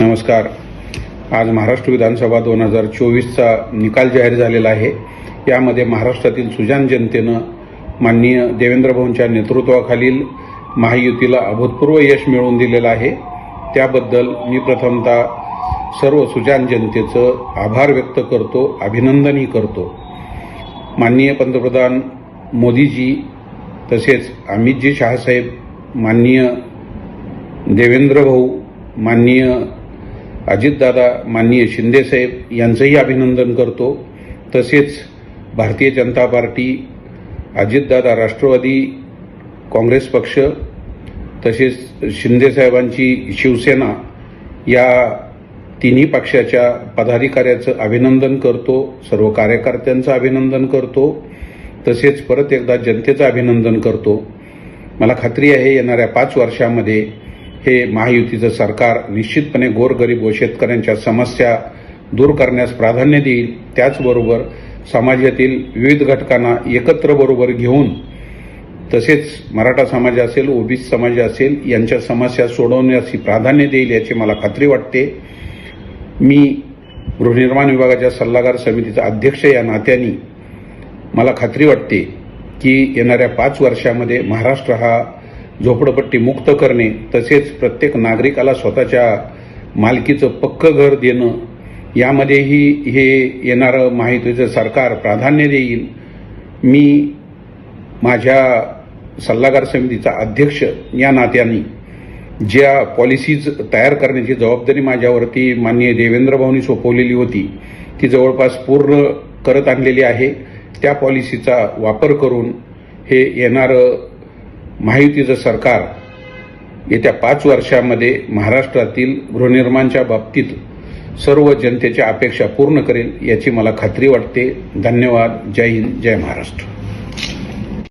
नमस्कार. आज महाराष्ट्र विधानसभा दोन हजार चोवीसचा निकाल जाहीर झालेला आहे. यामध्ये महाराष्ट्रातील सुजान जनतेनं माननीय देवेंद्र भाऊंच्या नेतृत्वाखालील महायुतीला अभूतपूर्व यश मिळवून दिलेलं आहे. त्याबद्दल मी प्रथमतः सर्व सुजान जनतेचं आभार व्यक्त करतो अभिनंदनही करतो. माननीय पंतप्रधान मोदीजी तसेच अमितजी शहासाहेब माननीय देवेंद्र भाऊ माननीय अजितदादा माननीय शिंदेसाहेब यांचंही अभिनंदन करतो. तसेच भारतीय जनता पार्टी अजितदादा राष्ट्रवादी काँग्रेस पक्ष तसेच शिंदेसाहेबांची शिवसेना या तिन्ही पक्षाच्या पदाधिकाऱ्याचं अभिनंदन करतो सर्व कार्यकर्त्यांचं अभिनंदन करतो तसेच परत एकदा जनतेचं अभिनंदन करतो. मला खात्री आहे येणाऱ्या पाच वर्षामध्ये हे महायुतीचं सरकार निश्चितपणे गोरगरीब व शेतकऱ्यांच्या समस्या दूर करण्यास प्राधान्य देईल. त्याचबरोबर समाजातील विविध घटकांना एकत्र बरोबर घेऊन तसेच मराठा समाज असेल ओबीसी समाज असेल यांच्या समस्या सोडवण्यास प्राधान्य देईल याची मला खात्री वाटते. मी गृहनिर्माण विभागाच्या सल्लागार समितीचा अध्यक्ष या नात्याने. मला खात्री वाटते की येणाऱ्या पाच वर्षामध्ये महाराष्ट्र हा झोपडपट्टी मुक्त करणे तसेच प्रत्येक नागरिकाला स्वतःच्या मालकीचं पक्कं घर देणं यामध्येही हे येणारं माहितीचं सरकार प्राधान्य देईल. मी माझ्या सल्लागार समितीचा अध्यक्ष या नात्याने ज्या पॉलिसीज तयार करण्याची जबाबदारी माझ्यावरती माननीय देवेंद्र भाऊनी सोपवलेली होती ती जवळपास पूर्ण करत आणलेली आहे. त्या पॉलिसीचा वापर करून हे येणारं महायुतीचं सरकार येत्या पाच वर्षामध्ये महाराष्ट्रातील गृहनिर्माणच्या बाबतीत सर्व जनतेच्या अपेक्षा पूर्ण करेल याची मला खात्री वाटते. धन्यवाद. जय हिंद. जय महाराष्ट्र.